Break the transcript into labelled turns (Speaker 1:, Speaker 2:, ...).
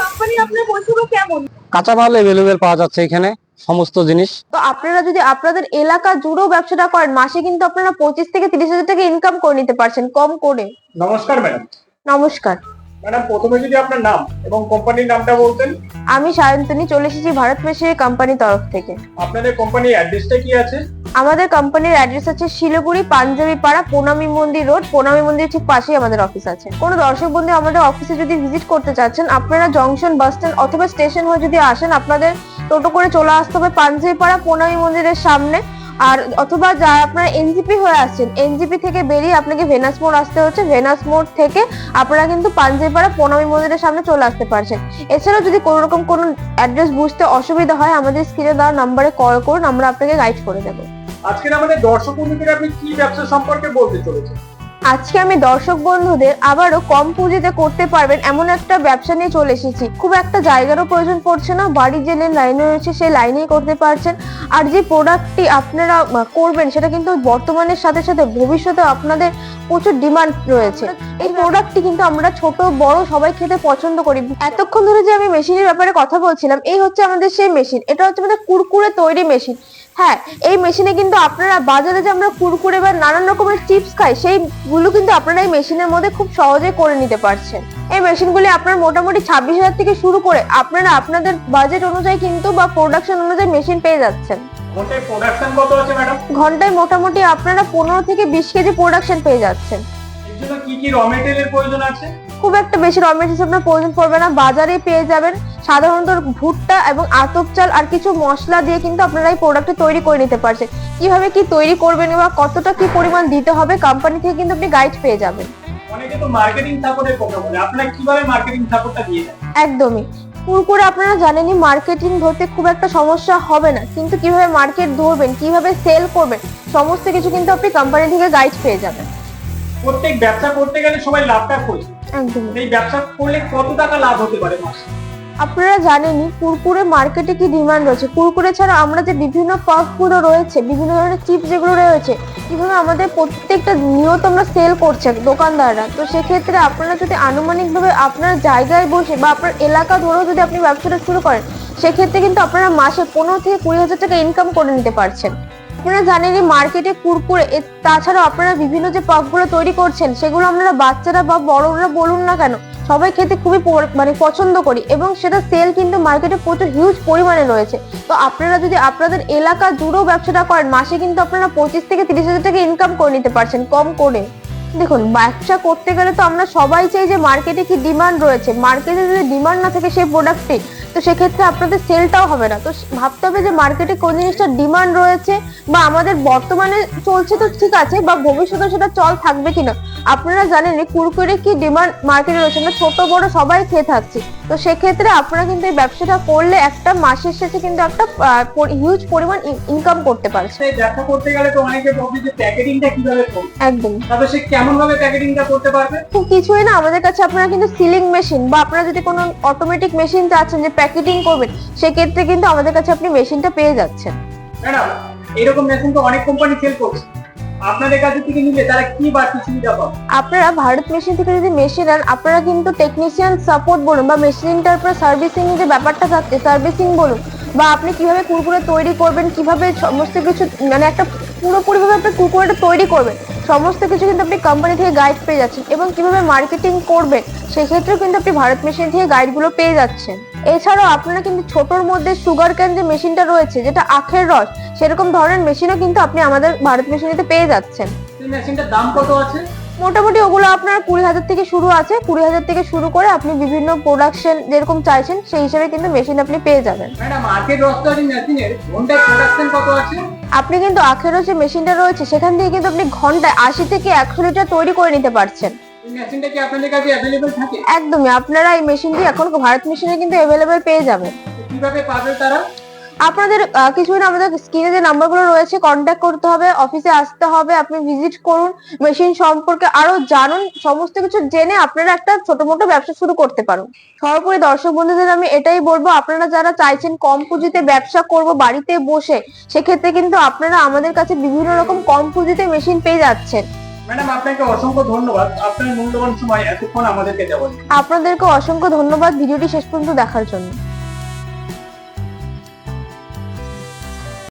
Speaker 1: Company কেমন?
Speaker 2: কাঁচামাল available পাওয়া যাচ্ছে এখানে সমস্ত জিনিস।
Speaker 1: তো আপনারা যদি আপনাদের এলাকা জুড়েও ব্যবসাটা করেন মাসে কিন্তু আপনারা পঁচিশ থেকে তিরিশ হাজার টাকা ইনকাম করে নিতে পারছেন কম করে।
Speaker 3: নমস্কার ম্যাডাম।
Speaker 1: নমস্কার।
Speaker 3: ম্যাডাম প্রথমে যদি আপনার নাম এবং কোম্পানির নামটা বলতেন।
Speaker 1: আমি সায়ন্তনী চলে এসেছি ভারত মেশিনের কোম্পানির তরফ থেকে।
Speaker 3: আপনাদের কোম্পানির অ্যাড্রেসটা কি আছে?
Speaker 1: আমাদের কোম্পানির অ্যাড্রেস আছে শিলিগুড়ি, পাঞ্জাবি পাড়া প্রণামী মন্দির রোড প্রণামী মন্দির ঠিক পাশেই আমাদের অফিস আছে। কোনো দর্শক বন্ধু আমাদের অফিসে যদি ভিজিট করতে চাচ্ছেন, আপনারা জংশন বাস স্ট্যান্ড অথবা স্টেশন হয়ে যদি আসেন, আপনাদের টোটো করে চলে আসতে হবে পাঞ্জাবি পাড়া প্রণামী মন্দিরের সামনে। আর অথবা যা আপনারা এনজিপি হয়ে আসছেন এনজিপি থেকে বেরিয়ে আপনাকে ভেনাস মোড় আসতে হচ্ছে। ভেনাস মোড় থেকে আপনারা কিন্তু পাঞ্জাবিপাড়া প্রণামী মন্দিরের সামনে চলে আসতে পারছেন। এছাড়াও যদি কোনো রকম কোনো অ্যাড্রেস বুঝতে অসুবিধা হয়, আমাদের স্ক্রিনে দেওয়া নাম্বারে কল করুন, আমরা আপনাকে গাইড করে দেবো।
Speaker 3: আজকের আমাদের দর্শক বন্ধুদের আপনি কি ব্যবসা সম্পর্কে বলতে চলেছেন?
Speaker 1: আজকে আমি দর্শক বন্ধুদের আবারও কম পুঁজিতে করতে পারবেন এমন একটা ব্যবসা নিয়ে চলে এসেছি। খুব একটা জায়গারও প্রয়োজন পড়ছে না, বাড়ির যে লাইন রয়েছে সেই লাইনেই করতে পারছেন। আর যে প্রোডাক্টটি আপনারা করবেন সেটা কিন্তু বর্তমানের সাথে সাথে ভবিষ্যতে আপনাদের প্রচুর ডিমান্ড রয়েছে। এই প্রোডাক্টটি কিন্তু আমরা ছোট, বড় সবাই খেতে পছন্দ করি। এতক্ষণ ধরে যে আমি মেশিনের ব্যাপারে কথা বলছিলাম, এই হচ্ছে আমাদের সেই মেশিন এটা হচ্ছে আমাদের কুরকুরে তৈরি মেশিন হ্যাঁ এই মেশিনে কিন্তু আপনারা বাজারে যে আমরা কুরকুরে বা নানান রকমের চিপস খাই সেইগুলো কিন্তু আপনারা এই মেশিনের মধ্যে খুব সহজে করে নিতে পারছেন। এই মেশিনগুলি আপনার মোটামুটি ছাব্বিশ হাজার থেকে শুরু করে আপনারা আপনাদের বাজেট অনুযায়ী কিন্তু বা প্রোডাকশন অনুযায়ী মেশিন পেয়ে যাচ্ছেন।
Speaker 3: ঘন্টায়
Speaker 1: মোটামুটি আপনারা পনেরো থেকে বিশ কেজি প্রোডাকশন পেয়ে যাচ্ছেন।
Speaker 3: কি কি র মেটেরিয়ালের প্রয়োজন আছে?
Speaker 1: খুব একটা বেশি র মেটেরিয়ালস আপনার প্রয়োজন পড়বে না। বাজারে পেয়ে যাবেন সাধারণত ভুট্টা এবং আতপ চাল আর কিছু মশলা দিয়ে কিন্তু আপনারা এই প্রোডাক্টটা তৈরি করে নিতে পারছেন। কীভাবে কি তৈরি করবেন বা কতটা কি পরিমাণ দিতে হবে কোম্পানি থেকে কিন্তু আপনি গাইড পেয়ে যাবেন।
Speaker 3: অনেকে তো মার্কেটিং সাপোর্টের কথা বলে আপনারা কীভাবে মার্কেটিং সাপোর্টটা দিয়ে
Speaker 1: একদমই। পুরোপুরি আপনারা জানেনই মার্কেটিং ধরতে খুব একটা সমস্যা হবে না। কিন্তু কীভাবে মার্কেট ধরবেন কীভাবে সেল করবেন সমস্ত কিছু কিন্তু আপনি কোম্পানি থেকে গাইড পেয়ে যাবেন।
Speaker 3: প্রত্যেক ব্যবসা করতে গেলে সবাই লাভটা খোঁজে।
Speaker 1: একদমই।
Speaker 3: এই ব্যবসা করলে কত টাকা লাভ হতে পারে মাসে?
Speaker 1: আপনারা জানেনই কুরকুরে মার্কেটে কি ডিমান্ড রয়েছে? কুরকুরে ছাড়া আমরা যে বিভিন্ন পাফগুলো রয়েছে বিভিন্ন ধরনের চিপস যেগুলো রয়েছে কীভাবে আমাদের প্রত্যেকটা নিয়ত আমরা সেল করছে দোকানদাররা তো সেক্ষেত্রে আপনারা যদি আনুমানিকভাবে আপনার জায়গায় বসে বা আপনার এলাকা ধরেও যদি আপনি ব্যবসাটা শুরু করেন সেক্ষেত্রে কিন্তু আপনারা মাসে পনেরো থেকে কুড়ি হাজার টাকা ইনকাম করে নিতে পারছেন। আপনারা জানেনই মার্কেটে কুরকুরে তাছাড়া আপনারা বিভিন্ন যে পাফগুলো তৈরি করছেন, সেগুলো আপনারা বাচ্চারা বা বড়রা বলুন না কেন, সবাই খেতে খুবই মানে পছন্দ করি এবং সেটা সেল কিন্তু মার্কেটে প্রচুর হিউজ পরিমাণে রয়েছে। তো আপনারা যদি আপনাদের এলাকা জুড়েও ব্যবসাটা করেন, মাসে কিন্তু আপনারা পঁচিশ থেকে তিরিশ হাজার টাকা ইনকাম করে নিতে পারছেন, কম করে। দেখুন, ব্যবসা করতে গেলে তো আমরা সবাই চাই যে মার্কেটে কি ডিমান্ড রয়েছে। মার্কেটে যদি ডিমান্ড না থাকে সেই প্রোডাক্টটি তো সেক্ষেত্রে আপনাদের সেলটাও হবে না। তো ভাবতে হবে যে মার্কেটে কোন জিনিসটার ডিমান্ড রয়েছে বা আমাদের বর্তমানে চলছে তো ঠিক আছে, বা ভবিষ্যতে সেটা চল থাকবে কিনা। আপনারা জানেন কুরকুরে কি ডিমান্ড মার্কেটে রয়েছে, আমরা ছোট বড় সবাই খেয়ে থাকছি। তো সেক্ষেত্রে আপনারা কিন্তু এই ব্যবসাটা করলে একটা মাসের শেষে কিন্তু একটা হিউজ পরিমাণ ইনকাম করতে পারছে
Speaker 3: ব্যবসা করতে গেলে তো অনেকে ভাবছে যে প্যাকেটিংটা কীভাবে করবে?
Speaker 1: একদম।
Speaker 3: তবে সে কেমন ভাবে প্যাকেটিংটা করতে পারবে?
Speaker 1: খুব কিছুই না আমাদের কাছে আপনারা কিন্তু সিলিং মেশিন বা আপনারা যদি কোনো অটোমেটিক মেশিন চাচ্ছেন যে প্যাকেটিং করবেন সেক্ষেত্রে কিন্তু আমাদের কাছে আপনি মেশিনটা পেয়ে যাচ্ছেন।
Speaker 3: ম্যাডাম এরকম মেশিন তো অনেক কোম্পানি সেল করছে। আপনাদের কাছে থেকে নিলে তারা কি বাড়তি সুবিধা পাবে?
Speaker 1: আপনারা ভারত মেশিন থেকে যদি মেশিন নেন, আপনারা কিন্তু টেকনিশিয়ান সাপোর্ট বলুন বা মেশিনটার উপরে সার্ভিসিং যে ব্যাপারটা থাকছে সার্ভিসিং বলুন বা আপনি কীভাবে কুরকুরে তৈরি করবেন, কীভাবে সমস্ত কিছু মানে একটা পুরোপুরি ভাবে আপনি কুরকুরেটা তৈরি করবেন, সমস্ত কিছু কিন্তু আপনি কোম্পানি থেকে গাইড পেয়ে যাচ্ছেন এবং কীভাবে মার্কেটিং করবেন, সেক্ষেত্রেও কিন্তু আপনি ভারত মেশিন থেকে গাইডগুলো পেয়ে যাচ্ছেন। এছাড়াও আপনারা কিন্তু ছোটর মধ্যে সুগার ক্যান যে মেশিনটা রয়েছে, যেটা আখের রস সেরকম ধরনের মেশিনও কিন্তু আপনি আমাদের ভারত মেশিনেতে পেয়ে যাচ্ছেন।
Speaker 3: মেশিনটার দাম কত আছে?
Speaker 1: মোটামুটি ওগুলো আপনার কুড়ি হাজার থেকে শুরু আছে। কুড়ি হাজার থেকে শুরু করে আপনি বিভিন্ন প্রোডাকশন যেরকম চাইছেন সেই হিসেবে কিন্তু মেশিন আপনি পেয়ে যাবেন। আপনি কিন্তু আখেরও যে মেশিনটা রয়েছে সেখান থেকে কিন্তু আপনি ঘন্টায় আশি থেকে একশো লিটার তৈরি করে নিতে পারছেন। একদমই আপনারা এই মেশিনটি এখন ভারত মেশিনে কিন্তু অ্যাভেলেবেল পেয়ে যাবেন।
Speaker 3: কীভাবে পাবে তারা?
Speaker 1: আপনাদের আহ, কিছুই না আমাদের স্ক্রিনে যে নাম্বারগুলো রয়েছে কন্ট্যাক্ট করতে হবে অফিসে আসতে হবে আপনি ভিজিট করুন মেশিন সম্পর্কে আরও জানুন সমস্ত কিছু জেনে আপনারা একটা ছোট মোটো ব্যবসা শুরু করতে পারুন। সর্বোপরি দর্শক বন্ধুদের আমি এটাই বলব আপনারা যারা চাইছেন কম পুঁজিতে ব্যবসা করব বাড়িতে বসে সেক্ষেত্রে কিন্তু আপনারা আমাদের কাছে বিভিন্ন রকম কম পুঁজিতে মেশিন পেয়ে যাচ্ছেন।
Speaker 3: ম্যাডাম আপনাকে অসংখ্য ধন্যবাদ। আপনার মূল্যবান সময় এতক্ষণ আমাদেরকে দেওয়ার
Speaker 1: আপনাদেরকে অসংখ্য ধন্যবাদ ভিডিওটি শেষ পর্যন্ত দেখার জন্য।